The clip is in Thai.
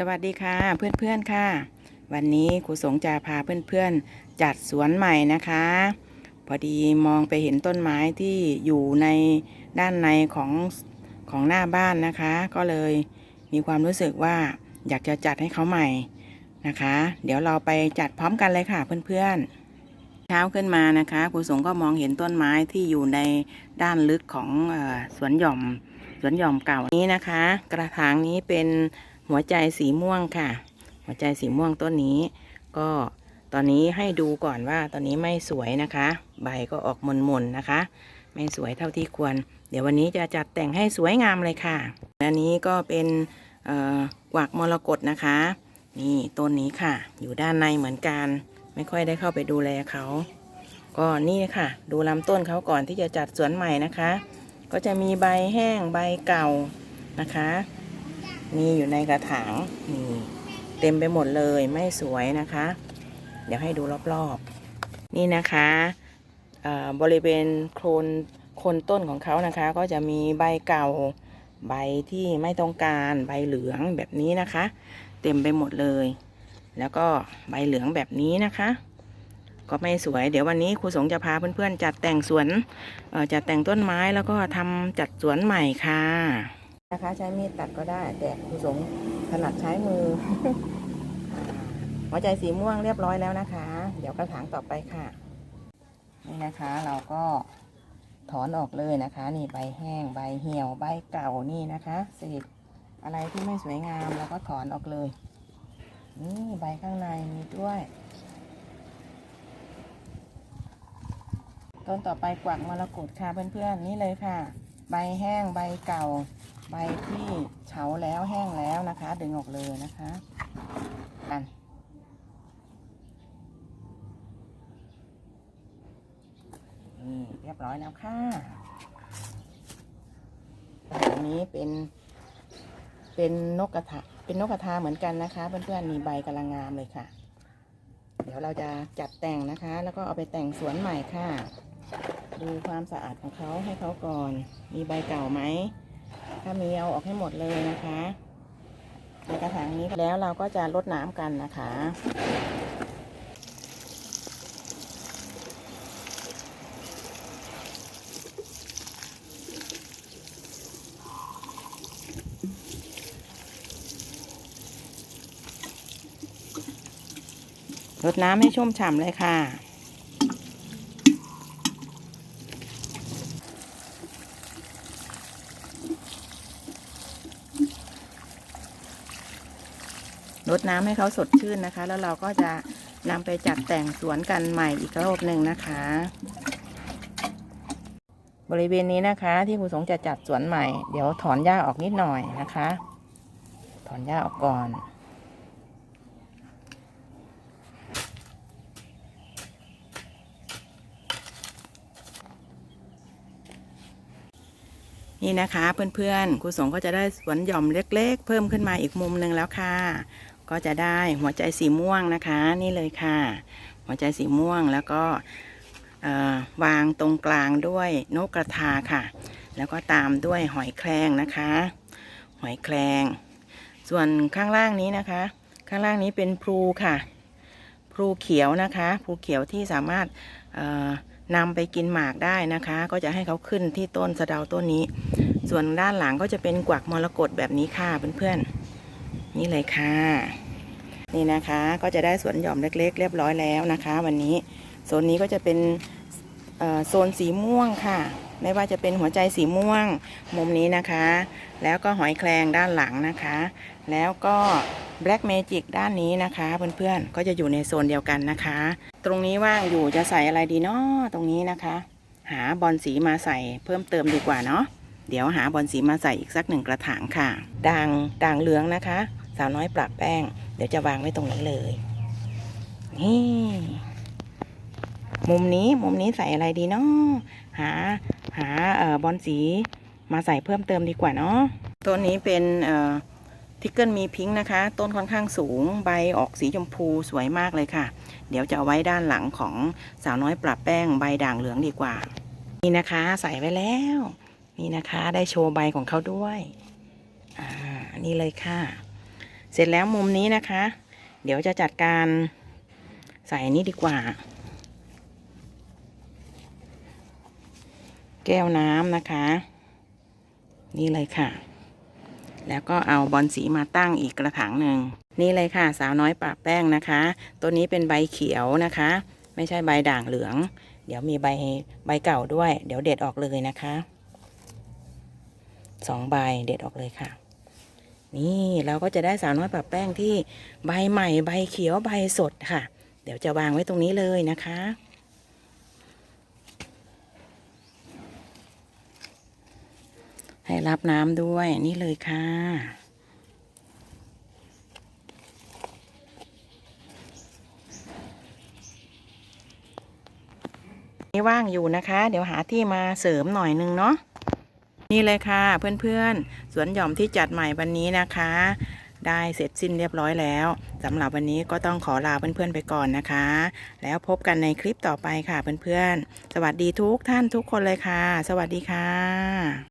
สวัสดีค่ะเพื่อนๆค่ะ วันนี้ครูสงจะพาเพื่อนๆ จัดสวนใหม่นะคะ พอดีมองไปเห็นต้นไม้ที่อยู่ในด้านในของของหน้าบ้านนะคะ ก็เลยมีความรู้สึกว่าอยากจะจัดให้เขาใหม่นะคะ เดี๋ยวเราไปจัดพร้อมกันเลยค่ะเพื่อนๆเช้าขึ้นมานะคะครูสงก็มองเห็นต้นไม้ที่อยู่ในด้านลึกของออสวนหย่อมสวนหย่อมเก่านี้นะคะ กระถางนี้เป็น หัวใจสีม่วงค่ะ หัวใจสีม่วงต้นนี้ ก็ตอนนี้ให้ดูก่อนว่าตอนนี้ไม่สวยนะคะ ใบก็ออกมนๆนะคะ ไม่สวยเท่าที่ควร เดี๋ยววันนี้จะจัดแต่งให้สวยงามเลยค่ะอันนี้ก็เป็นกวักมรกตนะคะ นี่ต้นนี้ค่ะ อยู่ด้านในเหมือนกัน ไม่ค่อยได้เข้าไปดูแลเขาก็นี่ค่ะ ดูลำต้นเขาก่อนที่จะจัดสวนใหม่นะคะ ก็จะมีใบแห้งใบเก่านะคะ มีอยู่ในกระถางนี่เต็มไปหมดเลยไม่สวยนะคะ เดี๋ยวให้ดูรอบๆ นี่นะคะบริเวณโคนโคนต้นของเขานะคะ ก็จะมีใบเก่าใบที่ไม่ต้องการใบเหลืองแบบนี้นะคะ เต็มไปหมดเลย แล้วก็ใบเหลืองแบบนี้นะคะ ก็ไม่สวย เดี๋ยววันนี้ครูสงจะพาเพื่อนๆจัดแต่งสวนจัดแต่งต้นไม้แล้วก็ทำจัดสวนใหม่ค่ะ นะคะ ใช้มีดตัดก็ได้ แต่ครูสงถนัดใช้มือ หัวใจสีม่วงเรียบร้อยแล้วนะคะ เดี๋ยวกระถางต่อไปค่ะ นี่นะคะ เราก็ถอนออกเลยนะคะ นี่ใบแห้งใบเหี่ยวใบเก่านี่นะคะเศษอะไรที่ไม่สวยงามเราก็ถอนออกเลย นี่ใบข้างในมีด้วยต้นต่อไปกวักมรกตค่ะเพื่อนๆนี่เลยค่ะ ใบแห้งใบเก่า ใบที่เฉาแล้วแห้งแล้วนะคะ ดึงออกเลยนะคะกันนี่เรียบร้อยแล้วค่ะอันนี้เป็นเป็นนกกระทาเป็นนกกระทาเหมือนกันนะคะ เพื่อนๆมีใบกำลังงามเลยค่ะ เดี๋ยวเราจะจัดแต่งนะคะ แล้วก็เอาไปแต่งสวนใหม่ค่ะ ดูความสะอาดของเขาให้เขาก่อน มีใบเก่าไหม ถ้ามีเอาออกให้หมดเลยนะคะในกระถางนี้แล้วเราก็จะลดน้ำกันนะคะรดน้ำให้ชุ่มฉ่ำเลยค่ะ รดน้ำให้เขาสดชื่นนะคะ แล้วเราก็จะนำไปจัดแต่งสวนกันใหม่อีกรอบหนึ่งนะคะ บริเวณนี้นะคะ ที่ครูสงจะจัดสวนใหม่เดี๋ยวถอนหญ้าออกนิดหน่อยนะคะ ถอนหญ้าออกก่อนนี่นะคะเพื่อนๆครูสงก็จะได้สวนหย่อมเล็ก ๆ เพิ่มขึ้นมาอีกมุมหนึ่งแล้วค่ะ ก็จะได้หัวใจสีม่วงนะคะ นี่เลยค่ะ หัวใจสีม่วงแล้วก็วางตรงกลางด้วยนกกระทาค่ะ แล้วก็ตามด้วยหอยแครงนะคะ หอยแครง ส่วนข้างล่างนี้นะคะ ข้างล่างนี้เป็นพลูค่ะพลูเขียวนะคะพลูเขียวที่สามารถนำไปกินหมากได้นะคะ ก็จะให้เขาขึ้นที่ต้นสะเดาต้นนี้ ส่วนด้านหลังก็จะเป็นกวักมรกตแบบนี้ค่ะเพื่อนๆ นี่เลยค่ะ นี่นะคะก็จะได้สวนหย่อมเล็ก ๆ เรียบร้อยแล้วนะคะ วันนี้โซนนี้ก็จะเป็นโซนสีม่วงค่ะ ไม่ว่าจะเป็นหัวใจสีม่วงมุมนี้นะคะ แล้วก็หอยแครงด้านหลังนะคะ แล้วก็ Black Magic ด้านนี้นะคะเพื่อนๆก็จะอยู่ในโซนเดียวกันนะคะ ตรงนี้ว่างอยู่จะใส่อะไรดีเนาะตรงนี้นะคะ หาบอลสีมาใส่เพิ่มเติมดีกว่าเนาะเดี๋ยวหาบอลสีมาใส่อีกสักหนึ่งกระถางค่ะด่างด่างเหลืองนะคะ สาวน้อยปรับแป้ง เดี๋ยวจะวางไว้ตรงนี้เลย นี่ มุมนี้มุมนี้ใส่อะไรดีเนาะหา หาเอ่อบอลสีมาใส่เพิ่มเติมดีกว่าเนาะต้นนี้เป็นเอ่อทิกเกิลมีพิงค์นะคะ ต้นค่อนข้างสูงใบออกสีชมพูสวยมากเลยค่ะ เดี๋ยวจะเอาไว้ด้านหลังของสาวน้อยปรับแป้งใบด่างเหลืองดีกว่า นี่นะคะใส่ไว้แล้ว นี่นะคะได้โชว์ใบของเขาด้วย อ่า นี่เลยค่ะ เสร็จแล้วมุมนี้นะคะ เดี๋ยวจะจัดการใส่นี่ดีกว่า แก้วน้ำนะคะ นี่เลยค่ะ แล้วก็เอาบอลสีมาตั้งอีกกระถางหนึ่งนี่เลยค่ะ สาวน้อยปะแป้งนะคะ ตัวนี้เป็นใบเขียวนะคะ ไม่ใช่ใบด่างเหลือง เดี๋ยวมีใบใบเก่าด้วย เดี๋ยวเด็ดออกเลยนะคะสองใบเด็ดออกเลยค่ะ นี่เราก็จะได้สาวน้อยปะแป้งที่ใบใหม่ใบเขียวใบสดค่ะ เดี๋ยวจะวางไว้ตรงนี้เลยนะคะ ให้รับน้ำด้วยนี่เลยค่ะนี่ว่างอยู่นะคะ เดี๋ยวหาที่มาเสริมหน่อยนึงเนาะ นี่เลยค่ะ เพื่อนๆ สวนหย่อมที่จัดใหม่วันนี้นะคะ ได้เสร็จสิ้นเรียบร้อยแล้วสำหรับวันนี้ก็ต้องขอลาเพื่อนๆไปก่อนนะคะ แล้วพบกันในคลิปต่อไปค่ะเพื่อนๆ สวัสดีทุกท่านทุกคนเลยค่ะ สวัสดีค่ะ